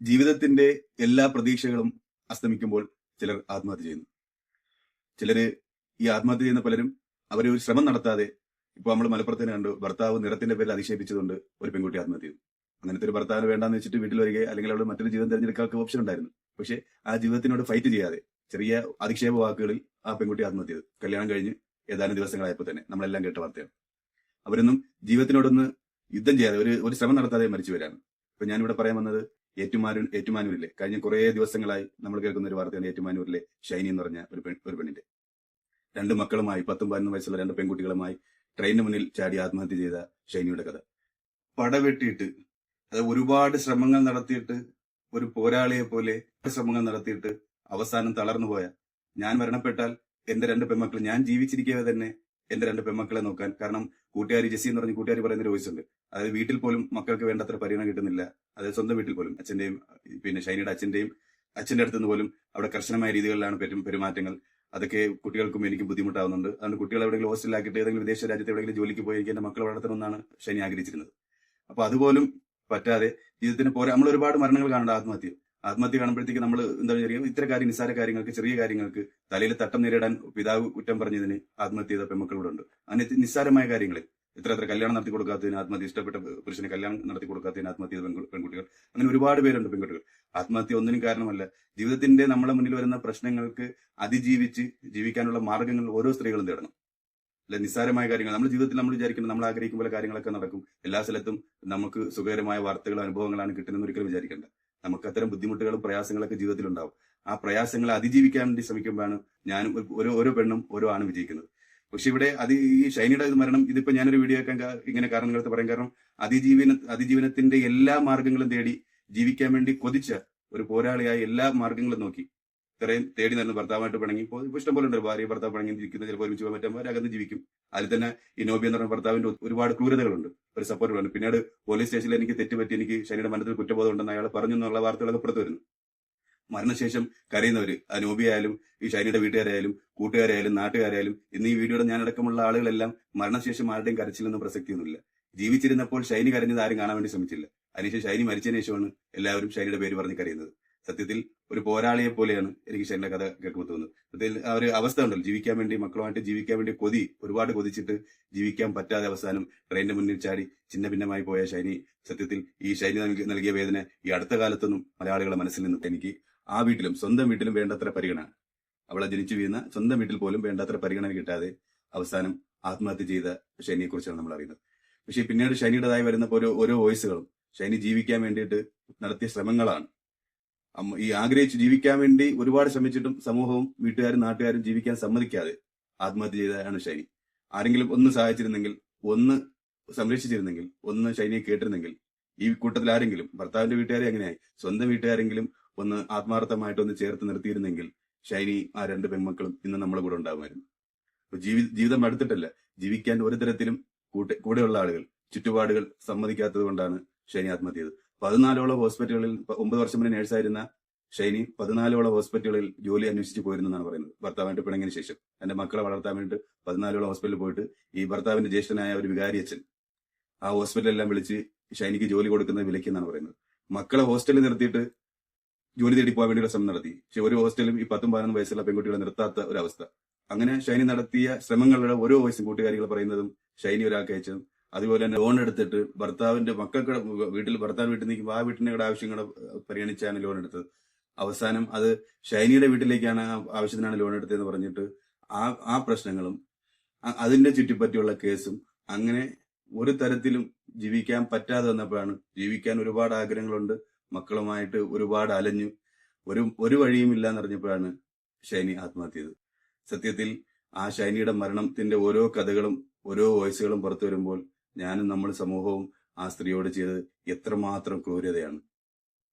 ജീവിതത്തിന്റെ എല്ലാ പ്രതീക്ഷകളും അസ്തമിക്കുമ്പോൾ ചിലർ ആത്മഹത്യ ചെയ്യുന്നു. ചിലര് ഈ ആത്മഹത്യ ചെയ്യുന്ന പലരും അവരെ ഒരു ശ്രമം നടത്താതെ ഇപ്പൊ നമ്മൾ മലപ്പുറത്ത് തന്നെ കണ്ടു ഭർത്താവ് നിറത്തിന്റെ പേരിൽ അധിക്ഷേപിച്ചതുകൊണ്ട് ഒരു പെൺകുട്ടി ആത്മഹത്യ ചെയ്തു. അങ്ങനത്തെ ഒരു ഭർത്താവിന് വേണ്ടാന്ന് വെച്ചിട്ട് വീട്ടിൽ വരിക അല്ലെങ്കിൽ അവിടെ മറ്റൊരു ജീവിതം തിരഞ്ഞെടുക്കാൻ ഓപ്ഷൻ ഉണ്ടായിരുന്നു. പക്ഷെ ആ ജീവിതത്തിനോട് ഫൈറ്റ് ചെയ്യാതെ ചെറിയ അധിക്ഷേപ വാക്കുകളിൽ ആ പെൺകുട്ടി ആത്മഹത്യ ചെയ്തു. കല്യാണം കഴിഞ്ഞ് ഏതാനും ദിവസങ്ങളായപ്പോൾ തന്നെ നമ്മളെല്ലാം കേട്ട വാർത്തയാണ്. അവരൊന്നും ജീവിതത്തിനോടൊന്ന് യുദ്ധം ചെയ്യാതെ ഒരു ഒരു ശ്രമം നടത്താതെ മരിച്ചു വരാണ് ഇപ്പൊ ഞാനിവിടെ പറയാൻ വന്നത് ഏറ്റുമാനൂർ ഏറ്റുമാനൂരിലെ കഴിഞ്ഞ കുറേ ദിവസങ്ങളായി നമ്മൾ കേൾക്കുന്ന ഒരു വാർത്തയാണ് ഏറ്റുമാനൂരിലെ ഷൈനി എന്ന് പറഞ്ഞ ഒരു പെൺ ഒരു പെണ്ണിന്റെ. രണ്ട് മക്കളുമായി പത്തും പതിനൊന്നും വയസ്സുള്ള രണ്ട് പെൺകുട്ടികളുമായി ട്രെയിനിന് മുന്നിൽ ചാടി ആത്മഹത്യ ചെയ്ത ഷൈനിയുടെ കഥ. പടവെട്ടിയിട്ട് അത് ഒരുപാട് ശ്രമങ്ങൾ നടത്തിയിട്ട് ഒരു പോരാളിയെ പോലെ ശ്രമങ്ങൾ നടത്തിയിട്ട് അവസാനം തളർന്നു പോയ ഞാൻ മരണപ്പെട്ടാൽ എന്റെ രണ്ട് പെൺമക്കൾ ഞാൻ ജീവിച്ചിരിക്കവേ തന്നെ എന്റെ രണ്ട് പെൺമക്കളെ നോക്കാൻ. കാരണം കൂട്ടുകാരി ജെസ്സി എന്ന് പറഞ്ഞ കൂട്ടുകാരി പറയുന്ന ഒരു വോയിസ് ഉണ്ട്. അതായത് വീട്ടിൽ പോലും മക്കൾക്ക് വേണ്ടത്ര പരിഗണന കിട്ടുന്നില്ല. അതായത് സ്വന്തം വീട്ടിൽ പോലും അച്ഛന്റെയും പിന്നെ ഷൈനിയുടെ അച്ഛന്റെയും അച്ഛന്റെ അടുത്ത് നിന്ന് പോലും അവിടെ കർശനമായ രീതികളിലാണ് പെരും പെരുമാറ്റങ്ങൾ. അതൊക്കെ കുട്ടികൾക്കും എനിക്കും ബുദ്ധിമുട്ടാവുന്നുണ്ട്. അതുകൊണ്ട് കുട്ടികളെ എവിടെയെങ്കിലും ഹോസ്റ്റലിലാക്കിയിട്ട് ഏതെങ്കിലും വിദേശ രാജ്യത്ത് എവിടെയെങ്കിലും ജോലിക്ക് പോയി എനിക്ക് എന്റെ മക്കളെ വളർത്തണമെന്നാണ് ഷൈനി ആഗ്രഹിച്ചിരുന്നത്. അപ്പൊ അതുപോലും പറ്റാതെ ജീവിതത്തിന് പോരാ നമ്മൾ ഒരുപാട് മരണങ്ങൾ കാണേണ്ട ആത്മഹത്യ ആത്മഹത്യ കാണുമ്പോഴത്തേക്ക് നമ്മൾ എന്താ പറയുക ഇത്ര കാര്യം നിസ്സാര കാര്യങ്ങൾക്ക് ചെറിയ കാര്യങ്ങൾക്ക് തലയിൽ തട്ടം നേരിടാൻ പിതാവ് കുറ്റം പറഞ്ഞതിന് ആത്മഹത്യ ചെയ്ത പെൺമക്കളോട് ഉണ്ട് അങ്ങനെ നിസ്സാരമായ കാര്യങ്ങളിൽ എത്ര എത്ര കല്യാണം നടത്തി കൊടുക്കാത്തതിന് ആത്മഹത്യ ഇഷ്ടപ്പെട്ട പുരുഷന് കല്യാണം നടത്തി കൊടുക്കാത്തതിന് ആത്മഹത്യ പെൺകുട്ടികൾ. അങ്ങനെ ഒരുപാട് പേരുണ്ട് പെൺകുട്ടികൾ. ആത്മഹത്യ ഒന്നിനും കാരണമല്ല. ജീവിതത്തിന്റെ നമ്മളെ മുന്നിൽ വരുന്ന പ്രശ്നങ്ങൾക്ക് അതിജീവിച്ച് ജീവിക്കാനുള്ള മാർഗങ്ങൾ ഓരോ സ്ത്രീകളും തേടണം. അല്ല? നിസ്സാരമായ കാര്യങ്ങൾ. നമ്മുടെ ജീവിതത്തിൽ നമ്മൾ വിചാരിക്കുന്നത് നമ്മൾ ആഗ്രഹിക്കുന്ന പോലെ കാര്യങ്ങളൊക്കെ നടക്കും. എല്ലാ സ്ഥലത്തും നമുക്ക് സുഖകരമായ വാർത്തകളും അനുഭവങ്ങളാണ് കിട്ടുന്നതെന്ന് ഒരിക്കലും വിചാരിക്കേണ്ട. നമുക്ക് അത്തരം ബുദ്ധിമുട്ടുകളും പ്രയാസങ്ങളൊക്കെ ജീവിതത്തിൽ ഉണ്ടാവും ആ പ്രയാസങ്ങളെ അതിജീവിക്കാൻ വേണ്ടി ശ്രമിക്കുമ്പോഴാണ് ഞാനും ഓരോ ഓരോ പെണ്ണും ഓരോ ആണ് വിജയിക്കുന്നത്. പക്ഷെ ഇവിടെ അത് ഈ ഷൈനിയുടെ ഇത് മരണം ഇതിപ്പോ ഞാനൊരു വീഡിയോ ആക്കാൻ ഇങ്ങനെ കാരണങ്ങളെടുത്ത് പറയാൻ കാരണം അതിജീവന അതിജീവനത്തിന്റെ എല്ലാ മാർഗങ്ങളും തേടി ജീവിക്കാൻ വേണ്ടി കൊതിച്ച ഒരു പോരാളിയായ എല്ലാ മാർഗങ്ങളും നോക്കി ഇത്രയും തേടി നടന്ന് ഭർത്താവായിട്ട് പിണങ്ങി ഇപ്പോൾ ഇഷ്ടം പോലെ ഉണ്ട് ഭാര്യ ഭർത്താവ് പിണങ്ങി ജീവിക്കുന്ന ചിലപ്പോൾ ഒരുമിച്ച് പോകാൻ പറ്റുമ്പോൾ അകന്ന് ജീവിക്കും. അതിൽ തന്നെ ഈ നോബി എന്ന് പറഞ്ഞ ഭർത്താവിന്റെ ഒരുപാട് ക്രൂരതകളുണ്ട് ഒരു സപ്പോർട്ടുകളുണ്ട് പിന്നീട് പോലീസ് സ്റ്റേഷനിൽ എനിക്ക് തെറ്റുപറ്റി എനിക്ക് ശനിയുടെ മനത്തിൽ കുറ്റബോധം ഉണ്ടെന്ന് അയാൾ പറഞ്ഞു എന്നുള്ള വാർത്തകളൊക്കെ പുറത്തു വരുന്നു. മരണശേഷം കരയുന്നവര് ആ നോബി ആയാലും ഈ ഷൈനിയുടെ വീട്ടുകാരായാലും കൂട്ടുകാരായാലും നാട്ടുകാരായാലും ഇന്ന് ഈ വീഡിയോയുടെ ഞാനടക്കമുള്ള ആളുകളെല്ലാം മരണശേഷം ആരുടെയും കരച്ചില്ലെന്ന് പ്രസക്തിയൊന്നുമില്ല. ജീവിച്ചിരുന്നപ്പോൾ ശൈനി കരഞ്ഞത് ആരും കാണാൻ വേണ്ടി ശ്രമിച്ചില്ല. അതിനുശേഷം ശൈനി മരിച്ചതിന് ശേഷമാണ് എല്ലാവരും ഷൈനിയുടെ പേര് പറഞ്ഞ് കരയുന്നത്. സത്യത്തിൽ ഒരു പോരാളിയെ പോലെയാണ് എനിക്ക് ഷെന്റെ കഥ കേൾക്കുമ്പോൾ തോന്നുന്നത്. സത്യത്തിൽ ആ ഒരു അവസ്ഥ ഉണ്ടല്ലോ. ജീവിക്കാൻ വേണ്ടി മക്കളുമായിട്ട് ജീവിക്കാൻ വേണ്ടി കൊതി ഒരുപാട് കൊതിച്ചിട്ട് ജീവിക്കാൻ പറ്റാതെ അവസാനം ട്രെയിനിന്റെ മുന്നിൽ ചാടി ചിന്ന ഭിന്നമായി പോയ ഷൈനി സത്യത്തിൽ ഈ ഷൈനി നൽകിയ വേദന ഈ അടുത്ത കാലത്തൊന്നും മലയാളികളുടെ മനസ്സിൽ നിന്ന് എനിക്ക് ആ വീട്ടിലും സ്വന്തം വീട്ടിലും വേണ്ടത്ര പരിഗണന. അവളെ ജനിച്ചു വീഴുന്ന സ്വന്തം വീട്ടിൽ പോലും വേണ്ടത്ര പരിഗണന കിട്ടാതെ അവസാനം ആത്മഹത്യ ചെയ്ത ഷൈനിയെ കുറിച്ചാണ് നമ്മൾ അറിയുന്നത്. പക്ഷേ പിന്നീട് ഷൈനിയുടേതായി വരുന്ന ഓരോ ഓരോ വോയിസുകളും ഷൈനി ജീവിക്കാൻ വേണ്ടിയിട്ട് നടത്തിയ ശ്രമങ്ങളാണ്. ഈ ആഗ്രഹിച്ച് ജീവിക്കാൻ വേണ്ടി ഒരുപാട് ശ്രമിച്ചിട്ടും സമൂഹവും വീട്ടുകാരും നാട്ടുകാരും ജീവിക്കാൻ സമ്മതിക്കാതെ ആത്മഹത്യ ചെയ്തതാണ് ഷൈനി ആരെങ്കിലും ഒന്ന് സഹായിച്ചിരുന്നെങ്കിൽ ഒന്ന് സംരക്ഷിച്ചിരുന്നെങ്കിൽ ഒന്ന് ഷൈനിയെ കേട്ടിരുന്നെങ്കിൽ ഈ കൂട്ടത്തിൽ ആരെങ്കിലും ഭർത്താവിന്റെ വീട്ടുകാരെ എങ്ങനെയായി സ്വന്തം വീട്ടുകാരെങ്കിലും ഒന്ന് ആത്മാർത്ഥമായിട്ട് ഒന്ന് ചേർത്ത് നിർത്തിയിരുന്നെങ്കിൽ ശൈനി ആ രണ്ട് പെൺമക്കളും ഇന്ന് നമ്മളെ കൂടെ ഉണ്ടാകുമായിരുന്നു ജീവി ജീവിതം അടുത്തിട്ടല്ല ജീവിക്കാൻ ഒരു തരത്തിലും കൂടെ കൂടെയുള്ള ആളുകൾ ചുറ്റുപാടുകൾ സമ്മതിക്കാത്തത് കൊണ്ടാണ് ഷൈനി ആത്മഹത്യ ചെയ്തത്. പതിനാലോളം ഹോസ്പിറ്റലുകളിൽ ഒമ്പത് വർഷം മുന്നേ നേഴ്സായിരുന്ന ഷൈനി പതിനാലോളം ഹോസ്പിറ്റലുകളിൽ ജോലി അന്വേഷിച്ച് പോയിരുന്നെന്നാണ് പറയുന്നത്. ഭർത്താവിന്റെ പിണങ്ങിന് ശേഷം. എന്റെ മക്കളെ വളർത്താൻ വേണ്ടിയിട്ട് പതിനാലോളം ഹോസ്പിറ്റലിൽ പോയിട്ട് ഈ ഭർത്താവിന്റെ ജ്യേഷ്ഠനായ ഒരു വികാരി അച്ഛൻ ആ ഹോസ്പിറ്റലെല്ലാം വിളിച്ച് ഷൈനിക്ക് ജോലി കൊടുക്കുന്ന വിലയ്ക്കെന്നാണ് പറയുന്നത്. മക്കളെ ഹോസ്റ്റലിൽ നിർത്തിയിട്ട് ജോലി തേടി പോകാൻ വേണ്ടിയുള്ള ശ്രമം നടത്തി. പക്ഷെ ഒരു ഹോസ്റ്റലും ഈ പത്തും പതിനൊന്നും വയസ്സുള്ള പെൺകുട്ടികളെ നിർത്താത്ത ഒരു അവസ്ഥ. അങ്ങനെ ഷൈനി നടത്തിയ ശ്രമങ്ങളുടെ ഓരോ വയസ്സും കൂട്ടുകാരികൾ പറയുന്നതും ഷൈനി ഒരാൾക്ക് അയച്ചതും അതുപോലെ തന്നെ ലോൺ എടുത്തിട്ട് ഭർത്താവിന്റെ മക്കൾക്ക് വീട്ടിൽ ഭർത്താവ് വീട്ടിൽ നിൽക്കുമ്പോൾ ആ വീട്ടിന്റെ ആവശ്യങ്ങൾ പരിഗണിച്ചാണ് ലോൺ എടുത്തത്. അവസാനം അത് ഷൈനിയുടെ വീട്ടിലേക്കാണ് ആവശ്യത്തിനാണ് ലോൺ എടുത്തതെന്ന് പറഞ്ഞിട്ട് ആ ആ പ്രശ്നങ്ങളും അതിന്റെ ചുറ്റിപ്പറ്റിയുള്ള കേസും അങ്ങനെ ഒരു തരത്തിലും ജീവിക്കാൻ പറ്റാതെ വന്നപ്പോഴാണ് ജീവിക്കാൻ ഒരുപാട് ആഗ്രഹങ്ങളുണ്ട് മക്കളുമായിട്ട് ഒരുപാട് അലഞ്ഞു ഒരു ഒരു വഴിയും ഇല്ല എന്നറിഞ്ഞപ്പോഴാണ് ഷൈനി ആത്മഹത്യ ചെയ്തത് സത്യത്തിൽ ആ ഷൈനിയുടെ മരണത്തിന്റെ ഓരോ കഥകളും ഓരോ വോയിസുകളും പുറത്തു വരുമ്പോൾ ഞാനും നമ്മൾ സമൂഹവും ആ സ്ത്രീയോട് ചെയ്തത് എത്രമാത്രം ക്രൂരതയാണ്.